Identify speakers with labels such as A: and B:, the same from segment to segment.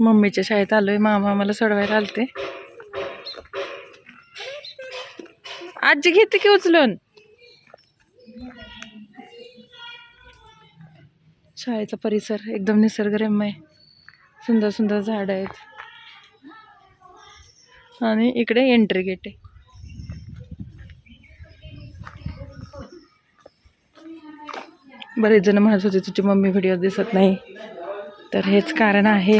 A: मम्मीच्या शाळेत आलोय. मामा मला सोडवायला आलते. आजी घेते की उचलून? शाळेचा परिसर एकदम निसर्गरम्य आहे. सुंदर सुंदर झाड आहेत. आणि इकडे एंट्री गेट आहे. बरेच जण म्हणत होते तुझी मम्मी व्हिडिओ दिसत नाही. तर हेच कारण आहे.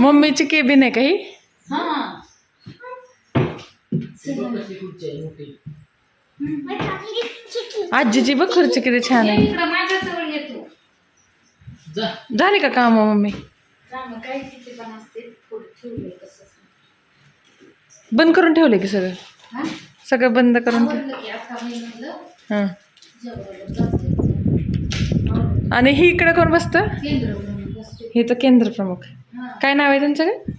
A: मम्मीची केबिन आहे काही
B: हा.
A: आजीची बघ खुर्ची किती छान आहे. झाली का काम मम्मी. बंद करून ठेवले की सगळं
B: हा?
A: सगळं बंद करून हां. आणि ही इकडे कोण बसतं. हे तर केंद्र प्रमुख. काय नाव आहे त्यांच्याकडे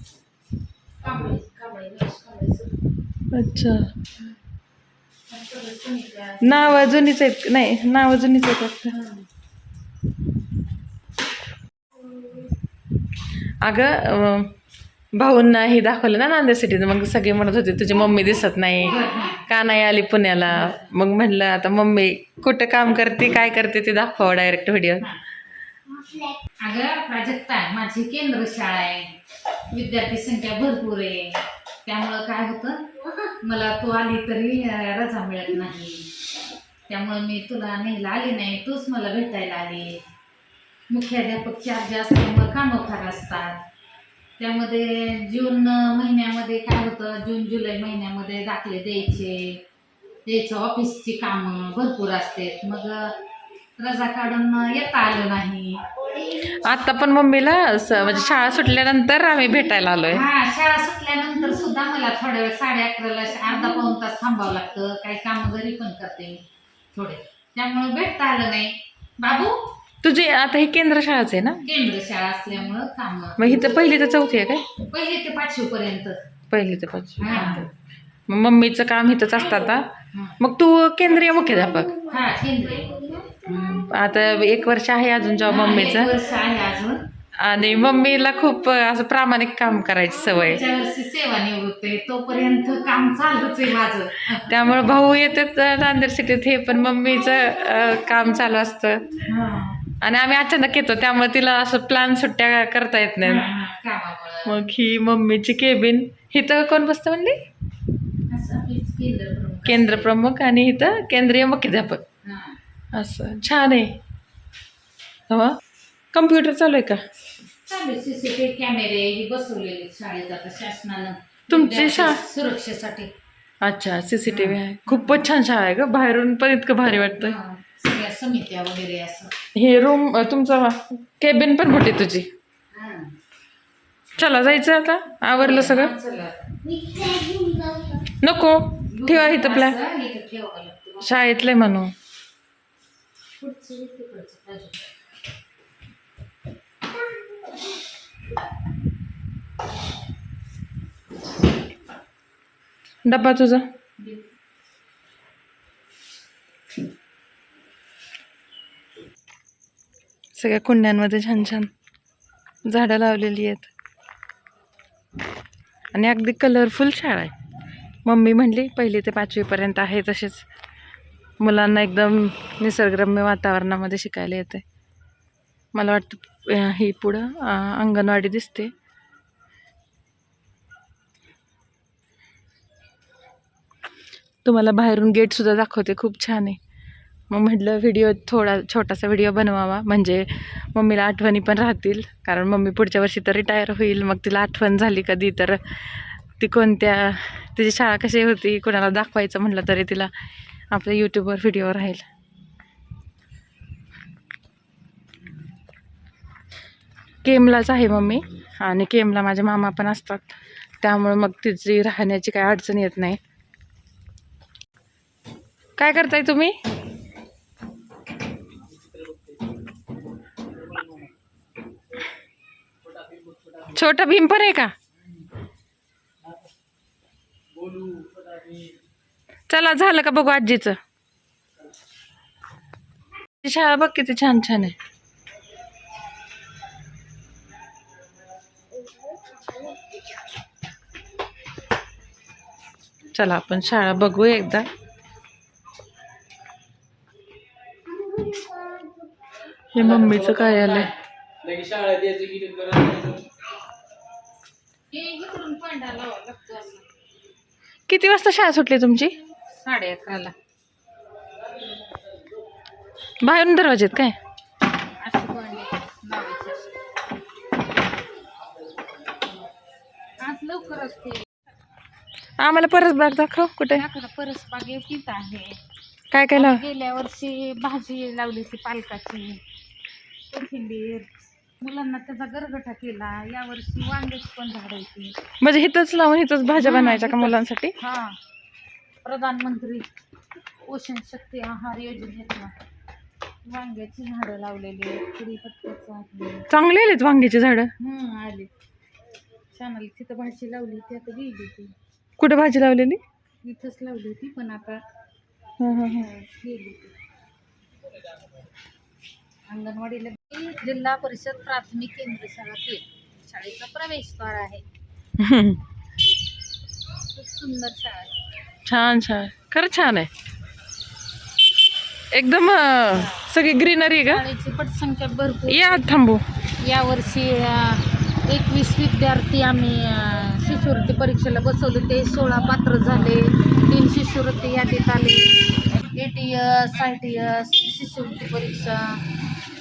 B: सर.
A: अच्छा. नाव जुनीच आहेत नाही नाव जुनीच आहेत वाटतं. अगं भाऊंना हे दाखवलं ना नांदेड सिटीत मग सगळे म्हणत होते तुझी मम्मी दिसत नाही. का नाही आली पुण्याला? मग म्हणलं आता मम्मी कुठं काम करते काय करते ते दाखवा डायरेक्ट व्हिडिओ
B: अगं प्राजक्ता माझी केंद्र शाळा आहे. विद्यार्थी संख्या भरपूर आहे. त्यामुळं काय होतं मला तू आली तरी रजा मिळत नाही. त्यामुळं मी तुला न्यायला आली नाही तूच मला भेटायला आली. मुख्याध्यापक चार्ज असल्यामुळं कामं फार असतात. त्यामध्ये जून महिन्यामध्ये काय होतं? जून जुलै महिन्यामध्ये दाखले द्यायचे. द्यायचं ऑफिसची कामं भरपूर असतात मग रजा काढून येता आलं नाही.
A: आता पण मम्मीला म्हणजे शाळा सुटल्यानंतर आम्ही भेटायला आलोय.
B: हा शाळा सुटल्यानंतर सुद्धा मला थोड्या वेळ साडे अकराला अर्धा पाऊन तास थांबावं लागतं. काही काम घरी पण करते मी थोडे. त्यामुळे भेटता आलं नाही. बाबू?
A: तुझी आता ही केंद्र शाळाच आहे ना?
B: केंद्र शाळा असल्यामुळं काम.
A: मग तर पहिली तर चौथी आहे काय?
B: पहिली ते पाचवी पर्यंत.
A: पहिली तर पाचवी.
B: हा.
A: मग मम्मीचं काम इथंच असतं आता. मग तू केंद्रीय मुख्याध्यापक?
B: हा केंद्रीय.
A: आता एक वर्ष आहे अजून जॉब
B: हा, एक
A: मम्मीचं
B: वर्ष आहे अजून.
A: आणि मम्मीला खूप असं प्रामाणिक काम करायची सवय
B: पुढच्या वर्षी सेवानिवृत्त आहे तोपर्यंत काम चालूच आहे माझं.
A: त्यामुळे भाऊ येतात नांदेड सिटीत. हे पण मम्मीचं अं, काम चालू असतं.
B: हा.
A: आणि आम्ही अचानक येतो त्यामुळे तिला असं प्लॅन सुट्ट्या करता येत नाही. मग ही मम्मीची केबिन हिथं कोण बसतं म्हणली?
B: केंद्र प्रमुख.
A: आणि इथं केंद्रीय मुख्याध्यापक. असं छान आहे. हवा कम्प्युटर चालू आहे का?
B: चालू सीसीटीव्ही कॅमेरे हे बसवलेले शाळेत आता शासनानं.
A: तुमची
B: विद्यार्थी
A: शा-
B: सुरक्षेसाठी.
A: अच्छा सी सी टी व्ही आहे. खूपच छान शाळा आहे ग. बाहेरून पण इतकं भारी वाटतं
B: समित्या वगैरे असं.
A: हे रूम तुमचा केबिन पण मोठी तुझी.
B: हा.
A: चला जायचं आता? आवरलं सगळं. नको. ठेवा इथं प्लॅन
B: असं इथं ठेवावं लागतं.
A: शाळेतले म्हणू
B: पुढचं तिकडचं बाजू.
A: डब्बा तुझा? सगळ्या कुंड्यांमध्ये छान छान झाडं लावलेली आहेत. आणि अगदी कलरफुल शाळा आहे. मम्मी म्हणली पहिली ते पाचवीपर्यंत आहे तसेच मुलांना एकदम निसर्गरम्य वातावरणामध्ये शिकायला येते. मला वाटतं ही पुढं अंगणवाडी दिसते. तुम्हाला बाहेरून गेटसुद्धा दाखवते खूप छान आहे. मग म्हटलं व्हिडिओ थोडा छोटासा व्हिडिओ बनवावा. म्हणजे मम्मीला आठवणी पण राहतील कारण मम्मी पुढच्या वर्षी तर रिटायर होईल. मग तिला आठवण झाली कधी तर ती कोणत्या तिची शाळा कशी होती कोणाला दाखवायचं म्हटलं तरी तिला आपल्या यूट्यूबवर व्हिडिओ राहील. केमलाच आहे मम्मी आणि केमला माझे मामा पण असतात. त्यामुळे मग तिची राहण्याची काही अडचण येत नाही. काय करताय तुम्ही? छोटा भीम पण आहे का? चला झालं का बघू आजीचं. शाळा बघ किती छान छान आहे. चला आपण शाळा बघू एकदा. हे मम्मीचं काय आलंय? किती वाजता शाळा सुटली तुमची?
B: साडे अकराला.
A: बाहेरून दरवाजेत काय? आम्हाला परत बाग दाखव कुठे?
B: परस बागेत आहे.
A: काय काय लाव
B: गेल्या वर्षी भाजी लावली होती पालकाची. कोथिंबीर. मुलांना त्याचा गरगठा केला या वर्षी वांग्याची पण झाड होती.
A: म्हणजे इथंच लावून इथंच भाज्या बनायच्या का मुलांसाठी?
B: हा. प्रधानमंत्री पोषण शक्ती आहार योजनेतनं वांग्याची झाडं लावलेली आहेत कढीपत्त्याचं आहे.
A: चांगले आलेत वांग्याची झाडं?
B: हम्म आली शानाला तिथं भाजी लावली ती आता गेली ती.
A: कुठे भाजी लावलेली?
B: इथंच लावली होती पण आता
A: हं, हं, हं.
B: गेली ती. अंगणवाडीला. जिल्हा परिषद प्राथमिक केंद्र शाळा पेठ शाळेचा प्रवेशद्वार आहे. खूप सुंदर शाळा आहे.
A: छान छान खरं छान आहे. एकदम अं, सगळी ग्रीनरी आहे का?
B: शाळेची पटसंख्या भरपूर
A: या थांबू.
B: यावर्षी एकवीस विद्यार्थी आम्ही अ, शिष्यवृत्ती परीक्षेला बसवले. ते सोळा पात्र झाले. तीन शिष्यवृत्ती यादीत आले. A T S I T S शिष्यवृत्ती परीक्षा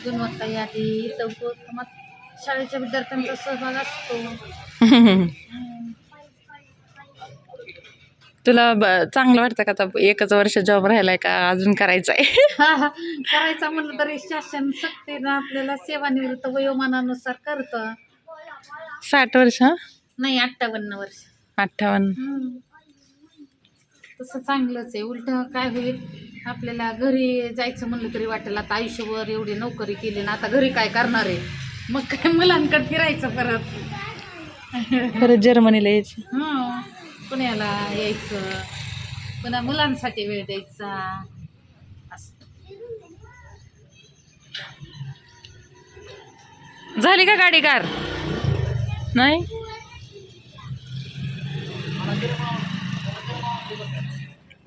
B: गुणवत्ता यादी इथं उपक्रमात शाळेच्या विद्यार्थ्यांचा सहभाग असतो.
A: तुला ब- चांगलं वाटतं का? आता एकच वर्ष जॉब राहिलाय का? अजून करायचं आहे.
B: करायचा म्हणलं तरी शासन सक्तीनं आपल्याला सेवानिवृत्त वयोमानानुसार करतं.
A: साठ वर्ष? हा
B: नाही अठ्ठावन्न वर्ष.
A: अठ्ठावन्न.
B: हम्म. तसं चांगलंच आहे. उलट काय होईल? आपल्याला घरी जायचं म्हणलं तरी वाटेल. आता आयुष्यभर एवढी नोकरी केली ना आता घरी काय करणार आहे? मग काय मुलांकडे फिरायचं परत?
A: परत जर्मनीला यायचं.
B: हं. पुण्याला यायचं. पुन्हा मुलांसाठी वेळ द्यायचा.
A: झाली का गाडी कार? नाही?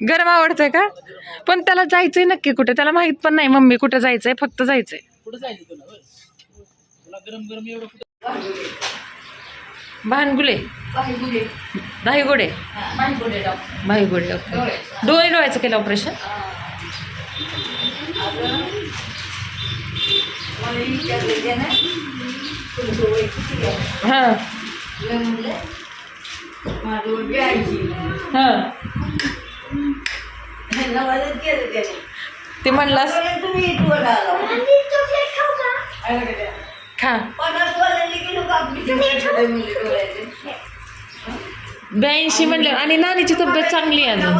A: गरम आवडतंय का? पण त्याला जायचंय नक्की कुठे? त्याला माहीत पण नाही मम्मी कुठे जायचंय फक्त जायचंय.
C: कुठं जायचं तुला? होय? तुला गरम गरम एवढं कुठं
A: भानगुले दहीगुडे भाईगुडे. ओके दोन्ही डोळ्याचं केलं ऑपरेशन हां. हां. ते म्हणलास खा. ब्याऐंशी म्हणलं आणि नानीची तब्येत चांगली आहे अजून.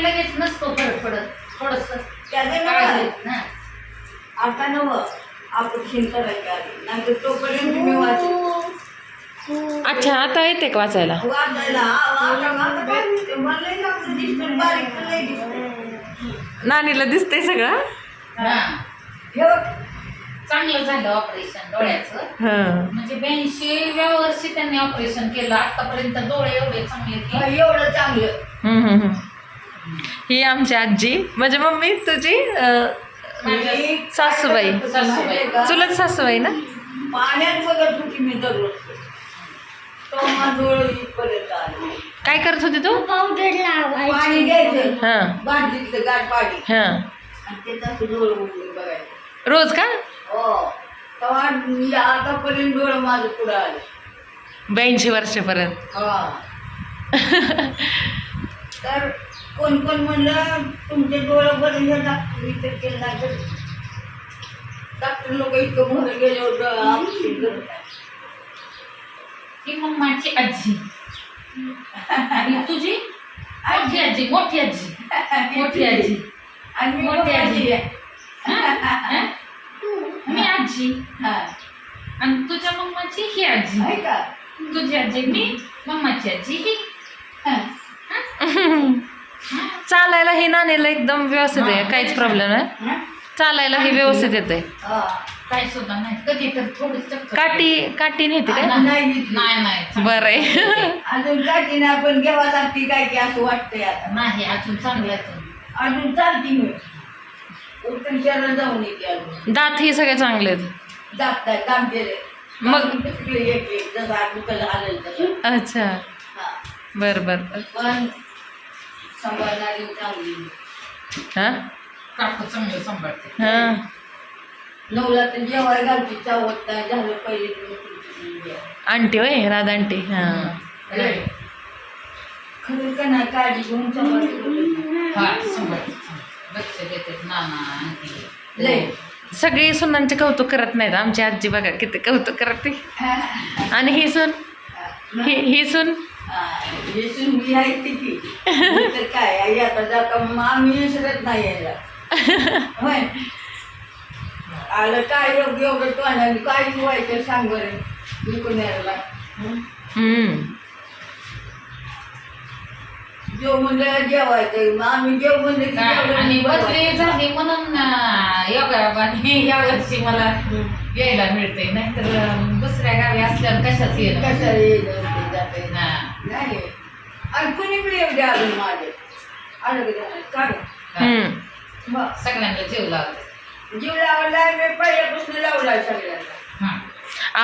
B: लगेच नसतो फरक पडत. थोडस
D: आता नव. ऑपरेशन करायचं नाहीतर तोपर्यंत मी वाचू
A: अच्छा आता येते का वाचायला?
D: दिसतं दिसतं
A: नानीला दिसतंय सगळं?
D: हे. बघ,
B: चांगलं झालं ऑपरेशन डोळ्याचं.
A: हां.
B: म्हणजे वर्षी त्यांनी ऑपरेशन केलं. आतापर्यंत डोळे एवढे चांगले
D: हा, एवढं चांगलं.
A: ही आमची आजी. म्हणजे मम्मी तुझी सासूबाई.
B: सासूबाई.
A: चुलत सासूबाई ना?
D: पाण्यात बघत होती मी दररोज तो डोळ इथपर्यंत आले
A: काय करत होती तू?
D: पाणी घ्यायचं.
A: हां.
D: गाठ पाणी
A: हां.
D: आणि ते तसं डोळ उघडून बघायचं.
A: रोज का?
D: हो. तेव्हा मी आतापर्यंत डोळं माझं पुढं आलं.
A: ब्याऐंशी वर्षापर्यंत.
D: हा. तर कोण कोण म्हणलं तुमचे डोळं बरं डॉक्टर इथं केलं नाही. तर डॉक्टर लोक इतकं मोठं गेले होतं ऑपरेशन
B: ही मम्माची आजी. आणि तुझी? मोठी आजी मोठी आजी. मोठी आजी.
D: आणि मी
B: मोठी आजी. मी आजी.
D: हा.
B: आणि तुझ्या मम्माची ही आजी.
D: आहे का?
B: तुझी आजी मी मम्माची आजी ही.
D: हा.
A: चालायला हे नाणीला एकदम व्यवस्थित आहे. काहीच प्रॉब्लेम नाही? चालायला हे व्यवस्थित येत आहे
D: हा.
B: काय सुद्धा नाही. कधी तर थोडं चक्कर
A: काठी काठी नेते काय
B: नाही
D: नाही घेतली.
B: नाही नाही.
A: बरं आहे.
D: अजून काठीने आपण घ्यावा लागते काय की असं वाटतंय आता.
B: नाही अजून चांगलं.
D: अजून चालती मी उत्तम शहरात जाऊन येते अजून.
A: दात हे सगळे चांगले आहेत.
D: जागताय काम केले
A: मग-
D: तिकडे जसं तसं.
A: अच्छा.
D: हा.
A: बरं बरं बरं.
D: पण सांभाळणारी चांगली.
A: हा?
B: काकू चांगलं सांभाळते.
A: हा.
D: नवला तर जेवाय घालती चावत झालं पहिले.
A: आंटी होय राधा आंटी हा.
D: खरं का नाही काळजी घेऊन
B: हा लक्ष देते नाना आणखी
D: लय.
A: सगळी सुनांचे कौतुक करत नाहीत आमची आजी बघा किती कौतुक करते. आणि ही सून? ही. ही सून?
D: हा, हे सुनली आहे ती की. काय आई आता जा का मग आम्ही विसरत नाही यायला. होय. आलं काय योग्य तो आणि काय व्हायचं सांग बरं. विकून यायला. जेव म्हणलं जेवायचं मग आम्ही जेव म्हणलं की
B: काय,
D: जेवलं
B: आणि
D: की
B: बदली
D: बनवायचं.
B: झाली म्हणून अं, योगायोगाने या वर्षी मला यायला मिळते नाहीतर अं, दुसऱ्या गावी असल्यावर कशाच येणं
D: कशाला येतं ते जातं. नाही. आणि कुणी बी येऊ द्या माझे? आलं की
B: सगळ्यांना जीव लावते
D: जीव लावलाय मी पहिल्यापासून लावलाय सगळ्यांना.
B: हा.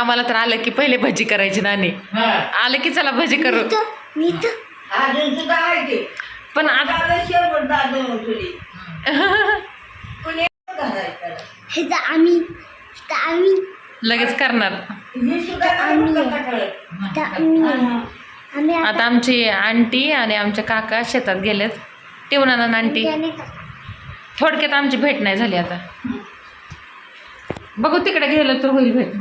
A: आम्हाला तर आलं की पहिले भजी करायची नानी.
B: हा.
A: आलं की चला भजी करू.
D: अजून सुद्धा आहे ते.
A: पण आता
D: आता शेवट दादून तुली कुणी घालायचं
E: हे आम्ही आम्ही
A: लगेच करणार.
D: हे सुद्धा.
E: आम्ही आम्ही
A: आता आमची आंटी आणि आमच्या काका शेतात गेलेत. टिवणाना आंटी. थोडक्यात आमची भेट नाही झाली आता. बघू तिकडे गेलं तर होईल भेट.